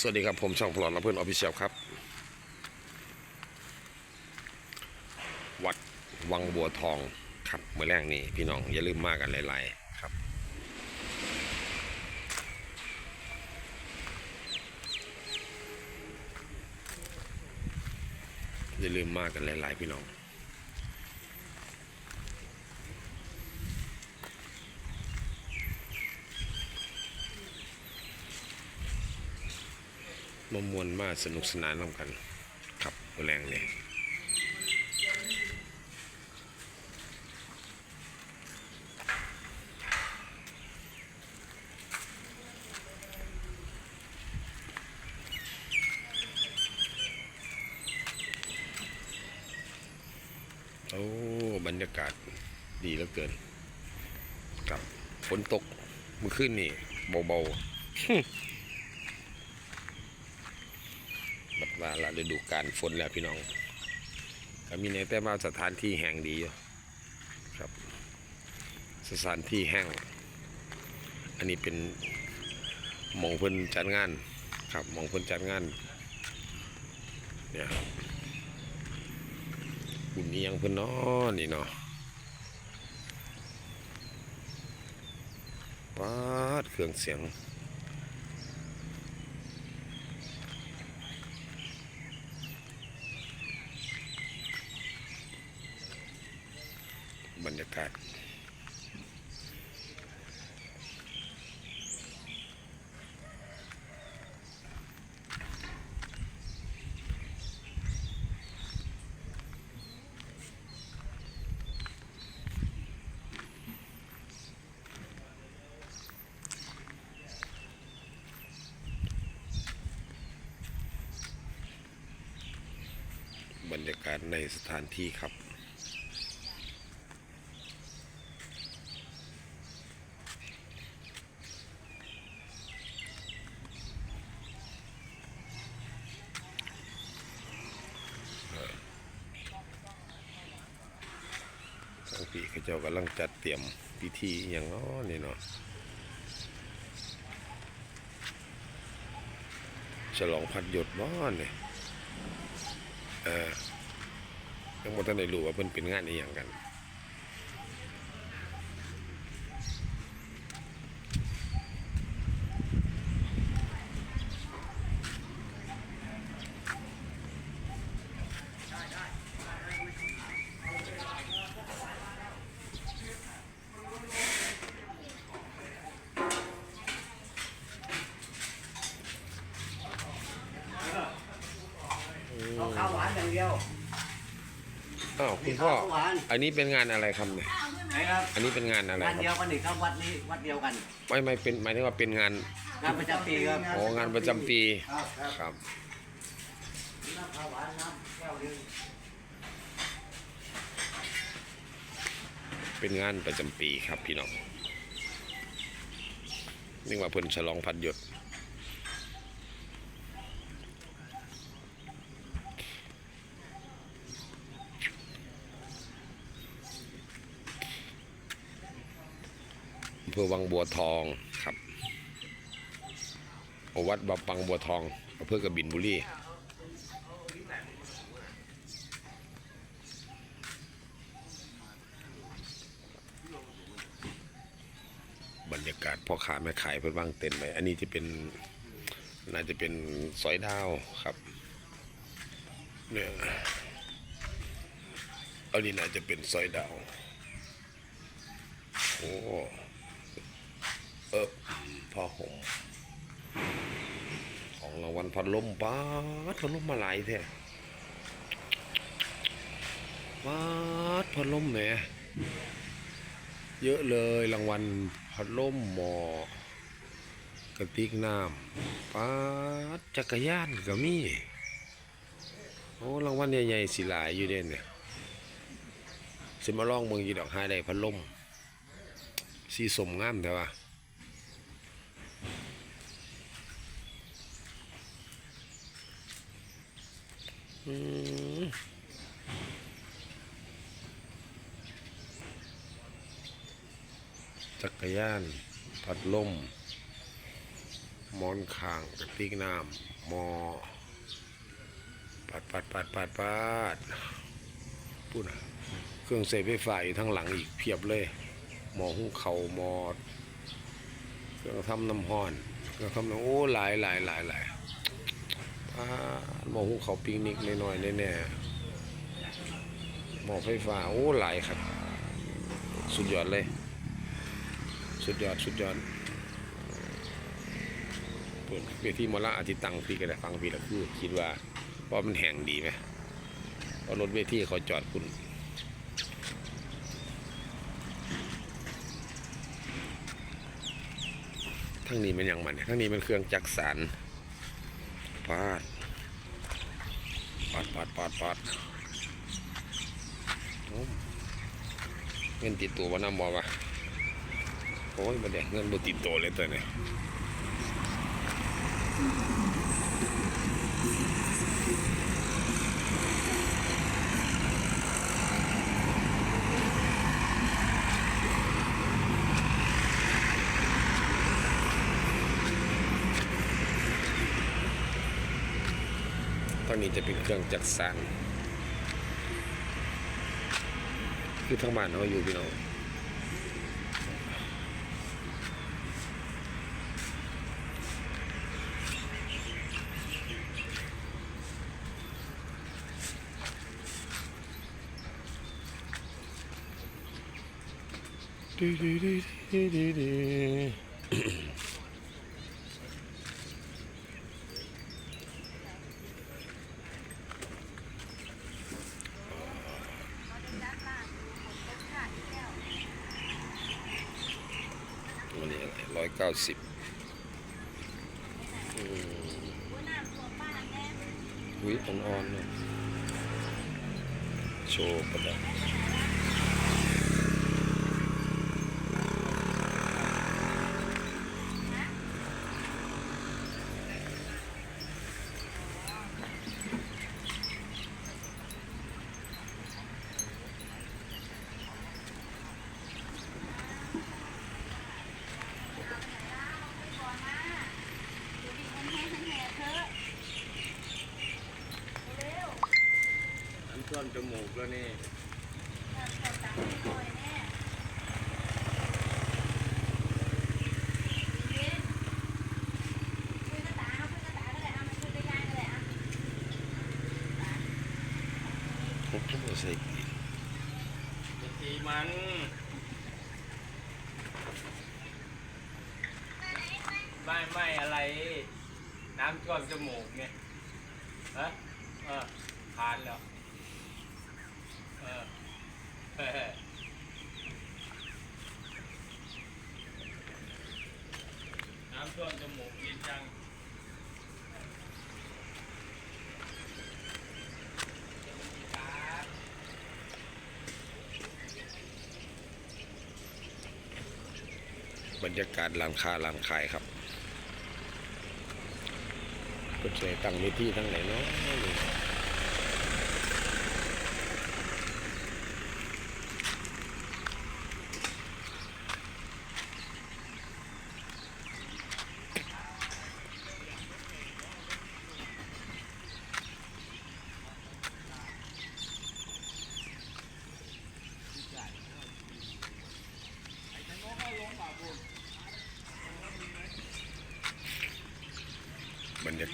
สวัสดีครับ ผมช่องพลอดและเพื่อนออฟฟิเชียลครับ วัดวังบัวทองครับเมื่อแรกนี้พี่น้องอย่าลืมมากกันหลายๆครับ อย่าลืมมากกันหลายๆพี่น้อง มามวนมาสนุกสนานร่วมกันครับแรงนี่โอ้บรรยากาศดีเหลือเกินครับฝนตกเมื่อคืนนี่เบาๆ บัด ว่าละฤดูการฝนแล้วพี่น้องก็มีในแต่ว่าสถานที่แห้งดีอยู่ครับ สถานที่แห้งอันนี้เป็นมองเพิ่นจัดงานครับมองเพิ่นจัดงานเนี่ยครับบุญนี้ยังเพิ่นนาะนี่เนาะปาดเครื่องเสียง บรรยากาศบรรยากาศในสถานที่ครับ ทางพี่เขาเจ้ากำลังจัดเตรียมพิธีอย่างน้อนี่เนาะฉลองพัดหยดบ้อนเนี่ยเออยังบ่ทันได้รู้ว่าเพิ่นเป็นงานอีหยังกัน เอาข้าวหวานอย่างเดียว อ้าว คุณพ่อข้าวหวานอันนี้เป็นงานอะไรครับเนี่ย ไหนครับอันนี้เป็นงานอะไรงานคเดียรัวบกันนี่ครับวัดนี้วัดเดียวกันไม่ไม่เป็นหมายถึงว่าเป็นงานงานประจำปีครับอ๋องานประจำปีครับครับครับ น้ำข้าวหวานน้ำแก้วหนึงเป็นงานประจำปีครับพี่น้องนี่ว่าเพิ่นฉลองพัดหยด เภอวังบัวทองครับวัดบาปังบัวทองอำเภอกบินบุรีบรรยากาศพ่อค้าแม่ขายเพิ่นวางเต็นไว้อันนี้จะเป็นน่าจะเป็นสอยดาวครับเนี่ยอันนี้น่าจะเป็นสอยดาวโอ้ เออผ้าห่มของรางวัลพัดลมป้าดพัดลมมาหลายแท้ป้าดพัดลมแหมเยอะเลยรางวัลพัดลมหมอกระติกน้ำป้าดจักรยานก็มีโอ้รางวัลใหญ่ๆสิหลายอยู่เด่นเนี่ยสิมาลองเมืองยีดอกหาได้พัดลมสีสมงามแต่ว่า จักรยานพัดลมมอนข้างกระติกน้ำมอ ปัดปัดปัดปัดปัดพูดนะเครื่องใส่ไฟฟ้าอยู่ทั้งหลังอีกเพียบเลย หมอหุงเขามอ เครื่องทำน้ำห้อน เครื่องทำน้ำโอ้หลายหลายหลายหลาย หมอหุงเขาปิกนิกน้อยๆแน่ๆหมอไฟฟ้าโอ้หลายครับ สุดยอดเลย สุดยอดสุดยอดเปิดเวทีมอละอาทิตย์ตังพี่ก็ได้ฟังพี่ละคือ คิดว่าเพราะมันแห่งดีไหมเพราะรถเวทีเขาจอดคุณทั้งนี้มันอย่างมันทั้งนี้มันเครื่องจักสาน ปาดปาดปาดปาดปาดเงินติดตัววะน้ำบอวะโอ้ยมาแดกเงินบ่ติดตัวเลยตัวนี้ นนี้จะเป็นเครื่องจักสานคือทั้งบ้านเขาอยู่พี่น้องดีดีดีดีดีดีวันนี้ร้ อยเก้าสิบอุ้ยอ่อนๆเนี่ยโชว์ประดับ จมูกแล้วนี่ผมก็ไม่ใส่ปีกตีมันไม่ไม่อะไร น้ำท่วมจมูกเนี่ยฮะเออทานแล้วเออเออ น้ำท่วมจมูกเย็นจังบรรยากาศร้านค้าร้านขายครับก็ใช้ตั้งในที่ทั้งไหนเนาะ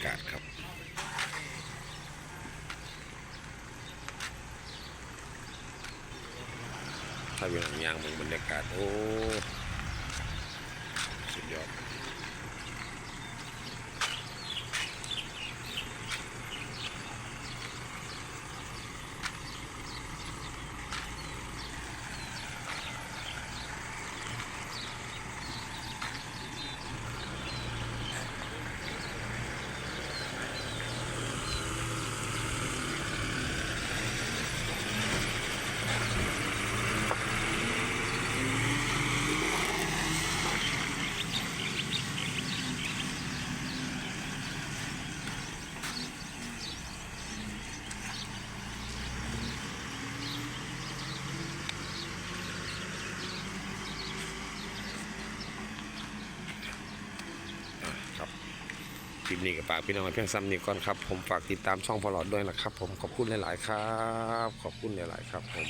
ากาศครับ ถ้าเป็นอย่างยางมึงบรรยากาศ โอ้ ปนี้กับฝากพี่น้องเพียงซ้ำนี้ก่อนครับ ผมฝากติดตามช่องพอลอดด้วยนะครับ ผมขอบคุณหลาย ๆ ครับ ขอบคุณหลาย ๆ ครับผม